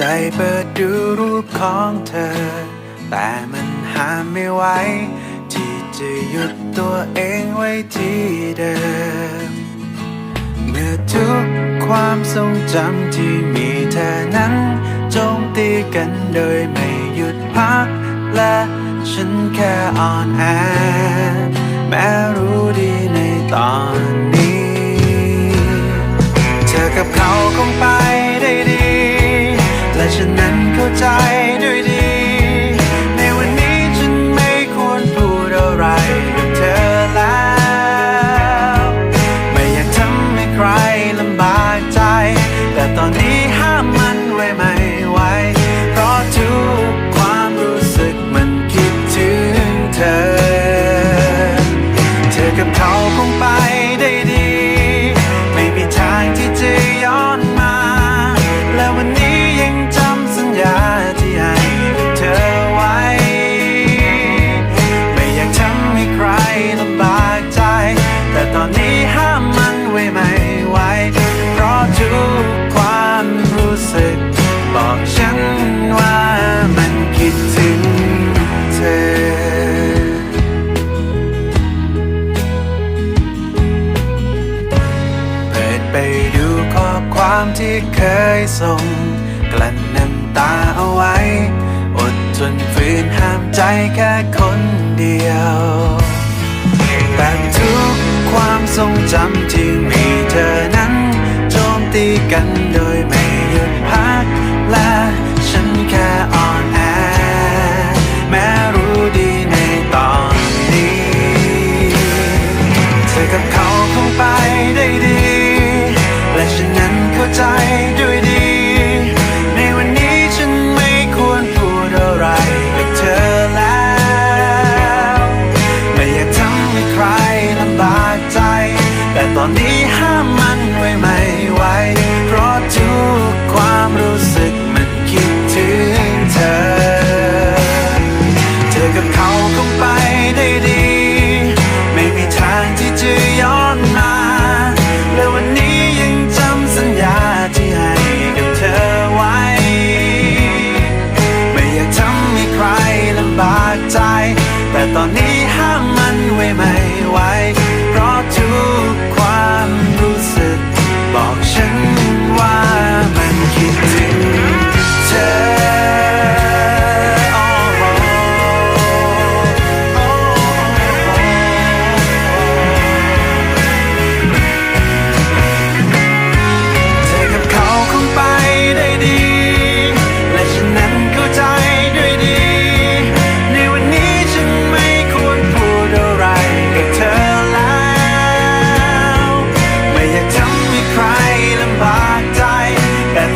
ใจเปิดดูรูปของเธอ แต่มันห้ามไม่ไหวที่จะหยุดตัวเองไว้ที่เดิม เมื่อทุกความทรงจำที่มีเธอนั้นจมตีกันโดยไม่หยุดพัก และฉันแค่อ่อนแอแม้รู้ดีในตอนนี้ เธอกับเขาคงไป แต่ ความที่เคยส่ง กลั้นน้ำตาเอาไว้ อดทนฝืนห้ามใจแค่คนเดียวแต่ทุกความทรงจำที่มีเธอนั้น โจมตีกันโดย อนนี้ห้ามมันไว้ไม่ไหวเพราะทุกความรู้สึกมันคิดถึงเธอ เธอกับเขาคงไปได้ดี ไม่มีทางที่จะย้อนมา และวันนี้ยังจำสัญญาที่ให้กับเธอไว้ ไม่อยากทำให้ใครลำบากใจ แต่ตอนนี้ 保证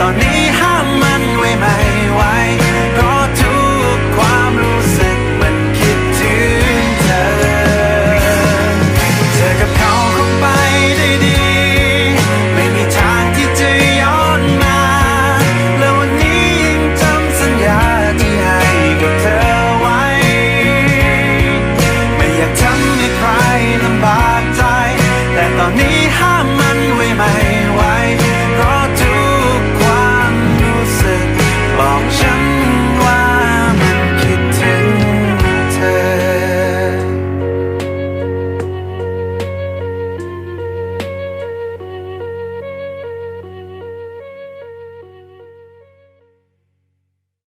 到你